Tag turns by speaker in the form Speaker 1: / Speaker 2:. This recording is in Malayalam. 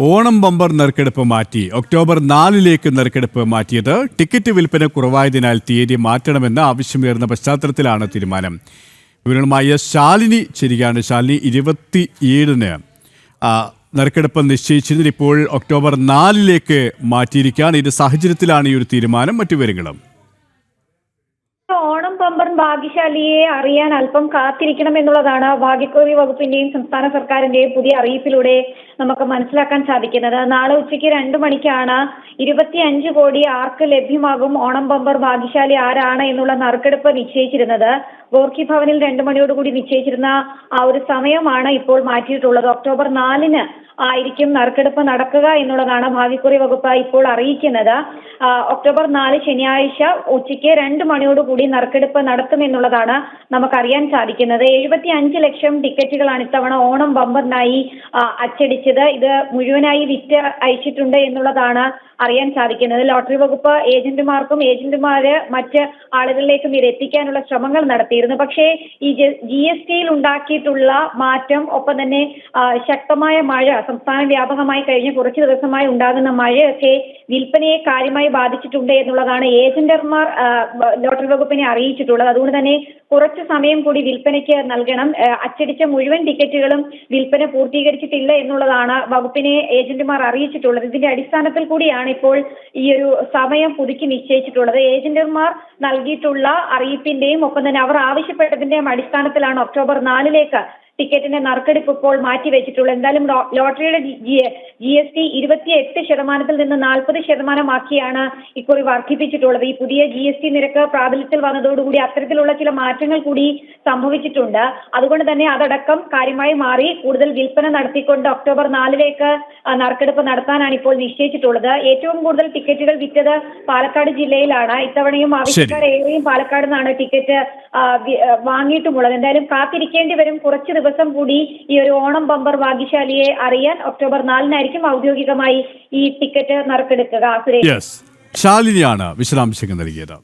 Speaker 1: ഓണം ബമ്പർ നറുക്കെടുപ്പ് മാറ്റി ഒക്ടോബർ നാലിലേക്ക് നറുക്കെടുപ്പ് മാറ്റിയത്. ടിക്കറ്റ് വിൽപ്പന കുറവായതിനാൽ തീയതി മാറ്റണമെന്ന് ആവശ്യമുയർന്ന പശ്ചാത്തലത്തിലാണ് തീരുമാനം. വിവരങ്ങളുമായ ശാലിനി ശരിയാണ് ശാലിനി ഇരുപത്തി ഏഴിന് നറുക്കെടുപ്പ് നിശ്ചയിച്ചതിൽ ഇപ്പോൾ ഒക്ടോബർ നാലിലേക്ക് മാറ്റിയിരിക്കുകയാണ്. ഇത് സാഹചര്യത്തിലാണ് ഈ ഒരു തീരുമാനം. മറ്റു വിവരങ്ങളും.
Speaker 2: ഓണം പമ്പർ ഭാഗ്യശാലിയെ അറിയാൻ അല്പം കാത്തിരിക്കണം എന്നുള്ളതാണ് ഭാഗ്യക്കുറി വകുപ്പിന്റെയും സംസ്ഥാന സർക്കാരിന്റെയും പുതിയ അറിയിപ്പിലൂടെ നമുക്ക് മനസ്സിലാക്കാൻ സാധിക്കുന്നത്. നാളെ ഉച്ചയ്ക്ക് രണ്ടു മണിക്കാണ് ഇരുപത്തിയഞ്ച് കോടി ആർക്ക് ലഭ്യമാകും ഓണം പമ്പർ ഭാഗ്യശാലി ആരാണ് എന്നുള്ള നറുക്കെടുപ്പ് നിശ്ചയിച്ചിരുന്നത്. ഗോർഖി ഭവനിൽ രണ്ടു മണിയോടുകൂടി നിശ്ചയിച്ചിരുന്ന ആ ഒരു സമയമാണ് ഇപ്പോൾ മാറ്റിയിട്ടുള്ളത്. ഒക്ടോബർ നാലിന് ആയിരിക്കും നറുക്കെടുപ്പ് നടക്കുക എന്നുള്ളതാണ് ഭാവിക്കുറി വകുപ്പ് ഇപ്പോൾ അറിയിക്കുന്നത്. ഒക്ടോബർ നാല് ശനിയാഴ്ച ഉച്ചയ്ക്ക് രണ്ട് മണിയോടുകൂടി നറുക്കെടുപ്പ് നടത്തുമെന്നുള്ളതാണ് നമുക്കറിയാൻ സാധിക്കുന്നത്. എഴുപത്തി അഞ്ച് ലക്ഷം ടിക്കറ്റുകളാണ് ഇത്തവണ ഓണം ബമ്പറിനായി അച്ചടിച്ചത്. ഇത് മുഴുവനായി വിറ്റ് അയച്ചിട്ടുണ്ട് എന്നുള്ളതാണ് അറിയാൻ സാധിക്കുന്നത്. ലോട്ടറി വകുപ്പ് ഏജന്റുമാർക്കും ഏജന്റുമാര് മറ്റ് ആളുകളിലേക്കും ഇത് എത്തിക്കാനുള്ള ശ്രമങ്ങൾ നടത്തിയിരുന്നു. പക്ഷേ ഈ ജി എസ് ടിയിൽ ഉണ്ടാക്കിയിട്ടുള്ള മാറ്റം ഒപ്പം തന്നെ ശക്തമായ മഴ സംസ്ഥാന വ്യാപകമായി കഴിഞ്ഞ കുറച്ച് ദിവസമായി ഉണ്ടാകുന്ന മഴയൊക്കെ വിൽപ്പനയെ കാര്യമായി ബാധിച്ചിട്ടുണ്ട് എന്നുള്ളതാണ് ഏജന്റർമാർ ലോട്ടറി വകുപ്പിനെ അറിയിച്ചിട്ടുള്ളത്. അതുകൊണ്ട് തന്നെ കുറച്ച് സമയം കൂടി വിൽപ്പനയ്ക്ക് നൽകണം. അച്ചടിച്ച മുഴുവൻ ടിക്കറ്റുകളും വിൽപ്പന പൂർത്തീകരിച്ചിട്ടില്ല എന്നുള്ളതാണ് വകുപ്പിനെ ഏജന്റുമാർ അറിയിച്ചിട്ടുള്ളത്. ഇതിന്റെ അടിസ്ഥാനത്തിൽ കൂടിയാണ് ഇപ്പോൾ ഈ ഒരു സമയം പുതുക്കി നിശ്ചയിച്ചിട്ടുള്ളത്. ഏജന്റുമാർ നൽകിയിട്ടുള്ള അറിയിപ്പിന്റെയും ഒപ്പം തന്നെ അവർ ആവശ്യപ്പെട്ടതിന്റെയും അടിസ്ഥാനത്തിലാണ് ഒക്ടോബർ നാലിലേക്ക് ടിക്കറ്റിന്റെ നറുക്കെടുപ്പ് ഇപ്പോൾ മാറ്റിവെച്ചിട്ടുള്ളൂ എന്തായാലും ലോട്ടറിയുടെ ജി എസ് ടി ഇരുപത്തി എട്ട് ശതമാനത്തിൽ നിന്ന് നാൽപ്പത് ശതമാനമാക്കിയാണ് ഇക്കുറി വർദ്ധിപ്പിച്ചിട്ടുള്ളത്. ഈ പുതിയ ജി എസ് ടി നിരക്ക് പ്രാബല്യത്തിൽ വന്നതോടുകൂടി അത്തരത്തിലുള്ള ചില മാറ്റങ്ങൾ കൂടി സംഭവിച്ചിട്ടുണ്ട്. അതുകൊണ്ട് തന്നെ അതടക്കം കാര്യമായി മാറി കൂടുതൽ വിൽപ്പന നടത്തിക്കൊണ്ട് ഒക്ടോബർ നാലിലേക്ക് നറുക്കെടുപ്പ് നടത്താനാണ് ഇപ്പോൾ നിശ്ചയിച്ചിട്ടുള്ളത്. ഏറ്റവും കൂടുതൽ ടിക്കറ്റുകൾ വിറ്റത് പാലക്കാട് ജില്ലയിലാണ്. ഇത്തവണയും ആവശ്യക്കാർ ഏറെയും പാലക്കാട് നിന്നാണ് ടിക്കറ്റ് വാങ്ങിയിട്ടുമുള്ളത്. എന്തായാലും കാത്തിരിക്കേണ്ടി വരും കുറച്ച് ദിവസം കൂടി ഈ ഒരു ഓണം ബമ്പർ ഭാഗ്യശാലിയെ അറിയാൻ ഒക്ടോബർ നാലിനായിരിക്കും ഔദ്യോഗികമായി ഈ ടിക്കറ്റ് നറുക്കെടുക്കുക.
Speaker 1: ശാലിനിയാണ് വിശദാംശങ്ങൾ നൽകിയത്.